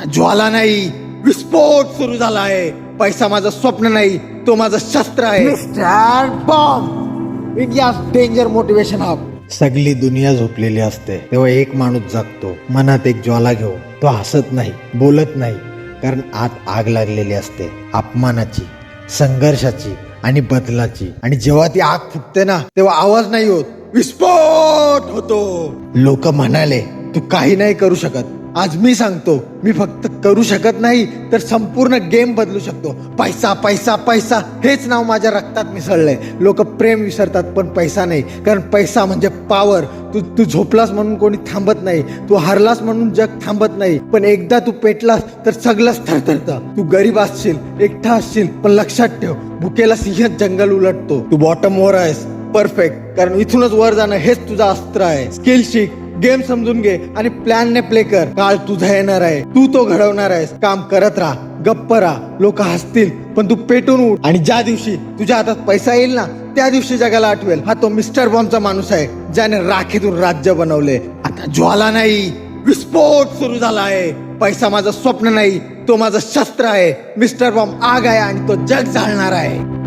आता ज्वाला नाही विस्फोट सुरू झाला आहे पैसा माझं स्वप्न नाही तो माझं शस्त्र आहे. Mister bomb India danger motivation hub. सगळी दुनिया झोपलेली असते तेव्हा एक माणूस जागतो मनात एक ज्वाला घेऊन तो हसत नाही बोलत नाही कारण आत आग लागलेली असते अपमानाची संघर्षाची आणि बदलाची. आणि जेव्हा ती आग फुटते ना तेव्हा आवाज नाही होत विस्फोट होतो. लोक म्हणाले तू काही नाही करू शकत. आज मी सांगतो मी फक्त करू शकत नाही तर संपूर्ण गेम बदलू शकतो. पैसा पैसा पैसा हेच नाव माझ्या रक्तात मिसळलंय. लोक प्रेम विसरतात पण पैसा नाही. कारण पैसा म्हणजे पावर तू तू झोपलास म्हणून कोणी थांबत नाही. तू हरलास म्हणून जग थांबत नाही. पण एकदा तू पेटलास तर सगळंच थरथरतं. तू गरीब असशील एकटा असशील पण लक्षात ठेव भुकेला सिंह जंगल उलटतो. तू बॉटम वर आहेस परफेक्ट कारण इथूनच वर जाणं हेच तुझं अस्त्र आहे. स्किल शिक. गेम समजून घे आणि प्लॅन ने प्ले कर. काळ तुझा येणार आहे. तू तो घडवणार आहेस. काम करत राहा. गप्प राहा. लोक हसतील पण तू पेटून उठ. आणि ज्या दिवशी तुझ्या हातात पैसा येईल ना त्या दिवशी जगाला आठवेल. हा तो मिस्टर बॉम्बचा माणूस आहे ज्याने राखीतून राज्य बनवले. आता ज्वाला नाही. विस्फोट सुरू झाला आहे पैसा माझं स्वप्न नाही. तो माझं शस्त्र आहे. मिस्टर बॉम्ब आग आहे आणि तो जग जाळणार आहे.